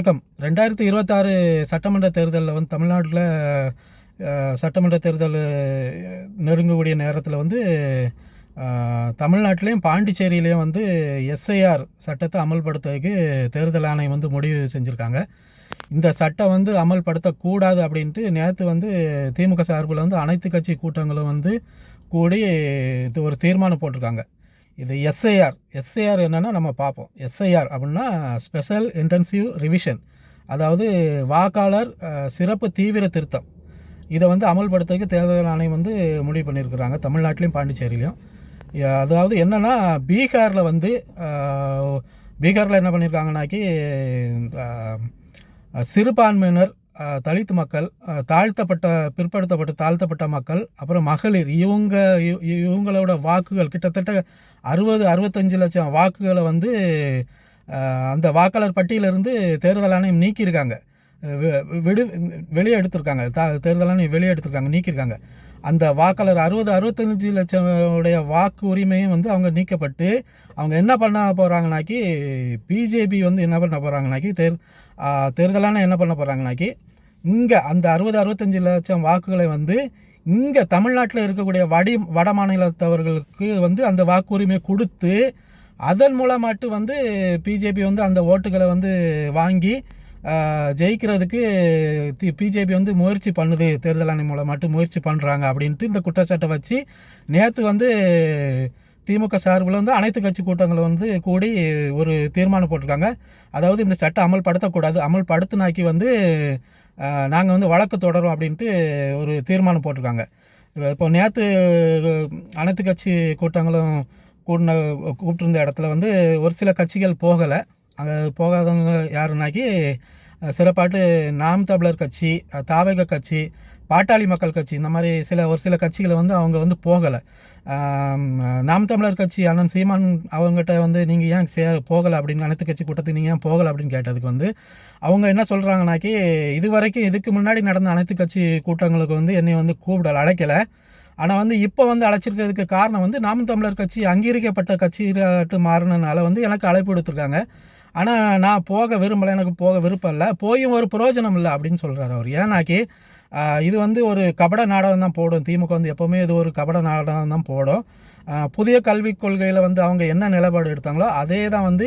வணக்கம். ரெண்டாயிரத்தி இருபத்தாறு சட்டமன்ற தேர்தலில் வந்து தமிழ்நாட்டில் சட்டமன்ற தேர்தல் நெருங்கக்கூடிய நேரத்தில் வந்து தமிழ்நாட்டிலையும் பாண்டிச்சேரியிலையும் வந்து எஸ்ஐஆர் சட்டத்தை அமல்படுத்துறதுக்கு தேர்தல் ஆணையம் வந்து முடிவு செஞ்சுருக்காங்க. இந்த சட்டம் வந்து அமல்படுத்தக்கூடாது அப்படின்ட்டு நேற்று வந்து திமுக சார்பில் வந்து அனைத்து கட்சி கூட்டங்களும் வந்து கூடி இது ஒரு தீர்மானம் போட்டிருக்காங்க. இது எஸ்ஐஆர் எஸ்ஐஆர் என்னென்னா நம்ம பார்ப்போம். எஸ்ஐஆர் அப்படின்னா ஸ்பெஷல் இன்டென்சிவ் ரிவிஷன் அதாவது வாக்காளர் சிறப்பு தீவிர திருத்தம். இதை வந்து அமல்படுத்துறதுக்கு தேர்தல் ஆணையம் வந்து முடிவு பண்ணியிருக்கிறாங்க. தமிழ்நாட்டிலையும் பாண்டிச்சேரியிலையும். அதாவது என்னென்னா பீகாரில் வந்து பீகாரில் என்ன பண்ணியிருக்காங்கனாக்கி சிறுபான்மையினர் தலித் மக்கள் தாழ்த்தப்பட்ட பிற்படுத்தப்பட்ட தாழ்த்தப்பட்ட மக்கள் அப்புறம் மகளிர் இவங்க இவ- இவங்களோட வாக்குகள் கிட்டத்தட்ட அறுபது அறுபத்தஞ்சு லட்சம் வாக்குகளை வந்து அந்த வாக்காளர் பட்டியலிருந்து தேர்தல் ஆணையம் நீக்கியிருக்காங்க. விடு வெளியே எடுத்திருக்காங்க. த தேர்தல் ஆணையம் வெளியே எடுத்திருக்காங்க நீக்கியிருக்காங்க. அந்த வாக்காளர் அறுபது அறுபத்தஞ்சு லட்சம் உடைய வாக்கு உரிமையும் வந்து அவங்க நீக்கப்பட்டு அவங்க என்ன பண்ண போகிறாங்கனாக்கி பிஜேபி வந்து என்ன பண்ண போகிறாங்கனாக்கி தேர் தேர்தலான என்ன பண்ண போகிறாங்கனாக்கி இங்கே அந்த அறுபது அறுபத்தஞ்சு லட்சம் வாக்குகளை வந்து இங்கே தமிழ்நாட்டில் இருக்கக்கூடிய வடி வட மாநிலத்தவர்களுக்கு வந்து அந்த வாக்குரிமை கொடுத்து அதன் மூலமாட்டு வந்து பிஜேபி வந்து அந்த ஓட்டுகளை வந்து வாங்கி ஜெயிக்கிறதுக்கு ஜெயிக்கிறதுக்கு பிஜேபி வந்து முயற்சி பண்ணுது. தேர்தல் ஆணையம் மூலமாட்டு முயற்சி பண்ணுறாங்க அப்படின்ட்டு இந்த குற்றச்சாட்டை வச்சு நேற்று வந்து திமுக சார்பில் வந்து அனைத்து கட்சி கூட்டங்களை வந்து கூடி ஒரு தீர்மானம் போட்டிருக்காங்க. அதாவது இந்த சட்டம் அமல்படுத்தக்கூடாது. அமல்படுத்தினாக்கி வந்து நாங்கள் வந்து வழக்கு தொடரும் அப்படின்ட்டு ஒரு தீர்மானம் போட்டிருக்காங்க. இப்போ நேற்று அனைத்து கட்சி கூட்டங்களும் கூட்டின கூப்பிட்டுருந்த இடத்துல வந்து ஒரு சில கட்சிகள் போகலை. அங்கே போகாதவங்க யாருனாக்கி சிறப்பாட்டு நாம் தமிழர் கட்சி தாவக கட்சி பாட்டாளி மக்கள் கட்சி இந்த மாதிரி சில ஒரு சில கட்சிகளை வந்து அவங்க வந்து போகலை. நாம் தமிழர் கட்சி அண்ணன் சீமான் அவங்ககிட்ட வந்து நீங்கள் ஏன் சே போகலை அப்படின்னு அனைத்து கட்சி கூட்டத்துக்கு நீங்கள் ஏன் போகலை அப்படின்னு கேட்டதுக்கு வந்து அவங்க என்ன சொல்கிறாங்கனாக்கி இது வரைக்கும் இதுக்கு முன்னாடி நடந்த அனைத்து கட்சி கூட்டங்களுக்கு வந்து என்னை வந்து கூப்பிடல அழைக்கலை. ஆனால் வந்து இப்போ வந்து அழைச்சிருக்கிறதுக்கு காரணம் வந்து நாம் தமிழர் கட்சி அங்கீகரிக்கப்பட்ட கட்சியாட்டு மாறினனால வந்து எனக்கு அழைப்பு கொடுத்துருக்காங்க ஆனால் நான் போக விரும்பலை எனக்கு போக விருப்பம் இல்லை. போயும் ஒரு பிரயோஜனம் இல்லை அப்படின்னு சொல்கிறார் அவர். ஏன்னாக்கி இது வந்து ஒரு கபட நாடகம் தான் போடும். திமுக வந்து எப்போவுமே இது ஒரு கபட நாடகம் தான் போடும். புதிய கல்விக் கொள்கையில் வந்து அவங்க என்ன நிலைப்பாடு எடுத்தாங்களோ அதே தான் வந்து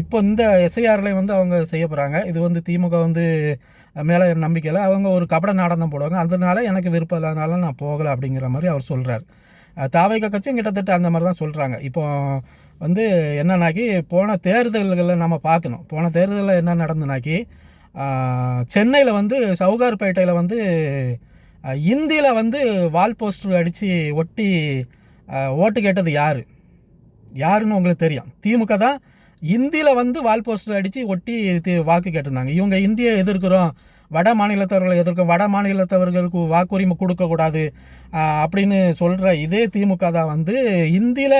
இப்போ இந்த எஸ்ஐஆர்லேயும் வந்து அவங்க செய்ய போகிறாங்க இது வந்து திமுக வந்து மேலே நம்பிக்கையில் அவங்க ஒரு கபட நாடகம் தான் போடுவாங்க. அதனால எனக்கு விருப்பம் இல்லாதனால நான் போகலை அப்படிங்கிற மாதிரி அவர் சொல்கிறார் தாவைக்க கட்சியும் கிட்டத்தட்ட அந்த மாதிரி தான் சொல்கிறாங்க இப்போ வந்து என்னன்னாக்கி போன தேர்தல்களில் நம்ம பார்க்கணும். போன தேர்தலில் என்ன நடந்துனாக்கி சென்னையில் வந்து சவுகார்பேட்டையில் வந்து இந்தியில் வந்து வால் போஸ்டர் அடித்து ஒட்டி ஓட்டு கேட்டது யார்? யாருன்னு உங்களுக்கு தெரியும். திமுக தான் இந்தியில் வந்து வால் போஸ்டர் அடித்து ஒட்டி வாக்கு கேட்டிருந்தாங்க. இவங்க இந்தியை எதிர்க்கிறோம் வட மாநிலத்தவர்களை எதிர்க்கும் வட மாநிலத்தவர்களுக்கு வாக்குரிமை கொடுக்கக்கூடாது அப்படின்னு சொல்கிற இதே திமுக தான் வந்து இந்தியில்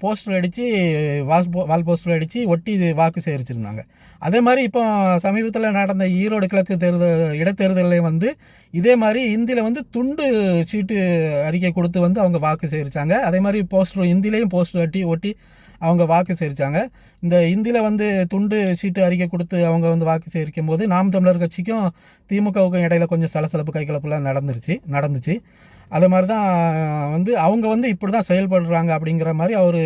போஸ்டர் அடித்து வாஸ் போ- வால் போஸ்டர் அடித்து ஒட்டி வாக்கு சேகரிச்சிருந்தாங்க. அதே மாதிரி இப்போ சமீபத்தில் நடந்த ஈரோடு கிழக்கு தேர்தல் இடைத்தேர்தலையும் வந்து இதே மாதிரி இந்தியில் வந்து துண்டு சீட்டு அறிக்கை கொடுத்து வந்து அவங்க வாக்கு சேகரித்தாங்க அதே மாதிரி போஸ்டர் இந்தியிலையும் போஸ்டர் ஒட்டி ஒட்டி அவங்க வாக்கு சேரிச்சாங்க இந்த இந்தியில் வந்து துண்டு சீட்டு அறிக்கை கொடுத்து அவங்க வந்து வாக்கு சேர்க்கும் போது நாம் தமிழர் கட்சிக்கும் திமுகவுக்கும் இடையில கொஞ்சம் சலசலப்பு கைகலப்புலாம் நடந்துருச்சு நடந்துச்சு. அது மாதிரி தான் வந்து அவங்க வந்து இப்படி தான் செயல்படுறாங்க அப்படிங்கிற மாதிரி அவர்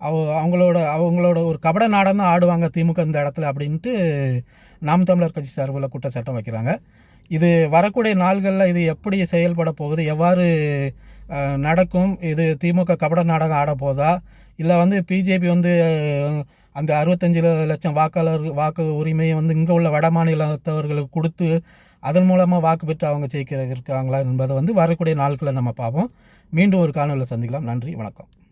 அவ அவங்களோட அவங்களோட ஒரு கபட நாடம் தான் ஆடுவாங்க திமுக இந்த இடத்துல அப்படின்ட்டு நாம் தமிழர் கட்சி சார்பில் குற்றச்சாட்டம் வைக்கிறாங்க. இது வரக்கூடிய நாள்களில் இது எப்படி செயல்பட போகுது? எவ்வாறு நடக்கும். இது திமுக கபட நாடகம் ஆட போதா? இல்லை வந்து பிஜேபி வந்து அந்த அறுபத்தஞ்சு லட்சம் வாக்காளர் வாக்கு உரிமையை வந்து இங்கே உள்ள வட மாநிலத்தவர்களுக்கு கொடுத்து அதன் மூலமாக வாக்கு பெற்று அவங்க ஜெயிக்கிற இருக்காங்களா என்பதை வந்து வரக்கூடிய நாட்களை நம்ம பார்ப்போம். மீண்டும் ஒரு காணொலியில் சந்திக்கலாம். நன்றி. வணக்கம்.